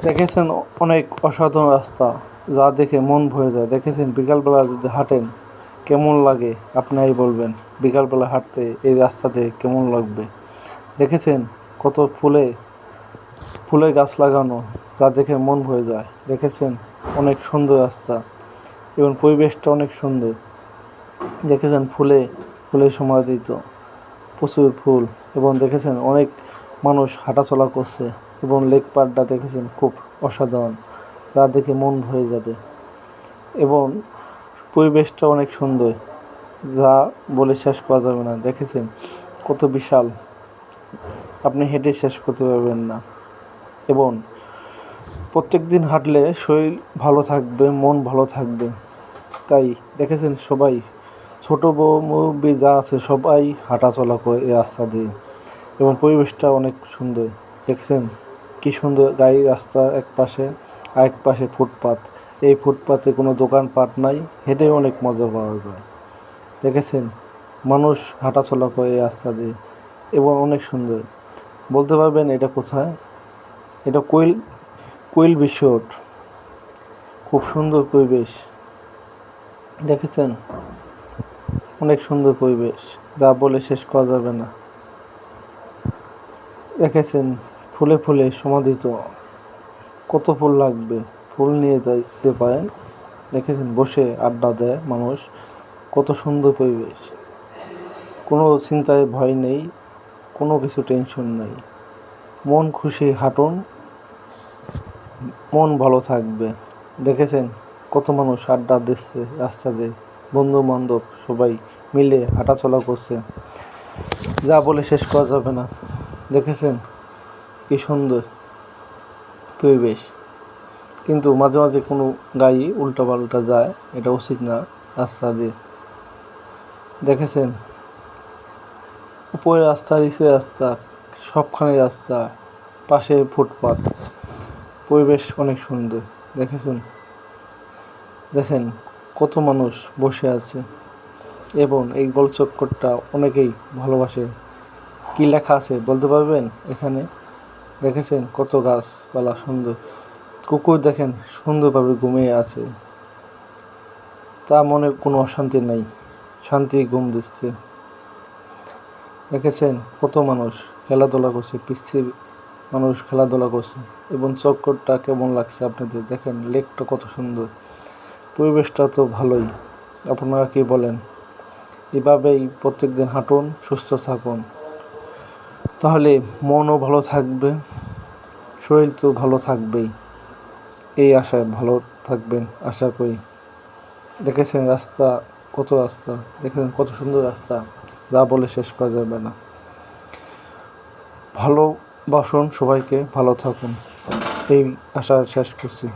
দেখেছেন অনেক অসাধারণ রাস্তা, যা দেখে মন ভরে যায়। দেখেছেন বিকালবেলা যদি হাঁটেন, কেমন লাগে? আপনারাই বলবেন, বিকালবেলা হাঁটতে এই রাস্তাতে কেমন লাগবে? দেখেছেন কত ফুলে ফুলে গাছ লাগানো, যা দেখে মন ভরে যায়। দেখেছেন অনেক সুন্দর রাস্তা, এবং পরিবেশটা অনেক সুন্দর। দেখেছেন ফুলে ফুলে সমাদিত, প্রচুর ফুল, এবং দেখেছেন অনেক মানুষ হাঁটাচলা করছে। এবং লেক পাড়টা দেখেছেন, খুব অসাধারণ। যা দেখে মন ভরে যাবে। এবং পরিবেশটা অনেক সুন্দর। যা বলে শেষ করা যাবে না। দেখেছেন? কত বিশাল। আপনি হেঁটে শেষ করতে পারবেন না। এবং প্রত্যেক দিন হাঁটলে শরীর ভালো থাকবে, মন ভালো থাকবে। তাই দেখেছেন সবাই? ছোট বউ, মুরব্বী যা আছে সবাই হাঁটাচলা করে এই রাস্তা দিয়ে। এবং পরিবেশটা অনেক সুন্দর। দেখছেন? কি সুন্দর গাড়ি রাস্তা এক পাশে আর এক পাশে ফুটপাত। এই ফুটপাতে কোনো দোকানপাট নাই, হেঁটে অনেক মজা পাওয়া যায়। দেখেছেন? মানুষ হাঁটাচলা করে এই রাস্তা দিয়ে এবং অনেক সুন্দর। বলতে পারবেন এটা কোথায়? এটা কোয়েল কোয়েল বিশ্বট খুব সুন্দর পরিবেশ। দেখেছেন? অনেক সুন্দর পরিবেশ। যা বলে শেষ করা যাবে না। দেখেছেন? ফুলে ফুলে সমাধিত। কত ফুল লাগবে? ফুল নিয়ে যাইতে পারেন। দেখেছেন, বসে আড্ডা দেয় মানুষ। কত সুন্দর পরিবেশ। কোনো চিন্তায় ভয় নেই, কোনো কিছু টেনশন নেই। মন খুশি, হাঁটুন। মন ভালো থাকবে। দেখেছেন, কত মানুষ আড্ডা দিচ্ছে রাস্তা দিয়ে। বন্ধু বান্ধব সবাই মিলে হাঁটাচলা করছে। যা বলে শেষ করা যাবে না। দেখেছেন কি সুন্দর পরিবেশ। কিন্তু মাঝে মাঝে কোনো গাড়ি উল্টা পাল্টা যায়, এটা উচিত না রাস্তা দিয়ে। দেখেছেন? উপরে রাস্তা নিচে রাস্তা, সবখানে রাস্তা, পাশে ফুটপাত। পরিবেশ অনেক সুন্দর, দেখেছেন? দেখেন কত মানুষ বসে আছে। এবং এই গোলচক্করটা অনেকেই ভালোবাসে। কি লেখা আছে বলতে পারবেন এখানে? দেখেছেন কত গাছপালা সুন্দর। কুকুর দেখেন সুন্দরভাবে ঘুমিয়ে আছে। তা মনে কোনো অশান্তি নেই, শান্তি ঘুম দিচ্ছে। দেখেছেন কত মানুষ খেলাধুলা করছে পিচ্ছির মানুষ খেলাধুলা করছে, এবং চক্করটা কেমন লাগছে আপনাদের দেখেন, লেকটা কত সুন্দর। পরিবেশটা তো ভালোই, আপনারা কি বলেন? এভাবেই প্রত্যেক দিন হাঁটুন, সুস্থ থাকুন। তাহলে মনও ভালো থাকবে শরীর তো ভালো থাকবেই। এই আশায় ভালো থাকবেন, আশা করি। দেখেছেন রাস্তা, কত রাস্তা? দেখেছেন কত সুন্দর রাস্তা? যা বলে শেষ করা যাবে না। ভালোবাসুন সবাইকে, ভালো থাকুন। এই আশা শেষ করছি।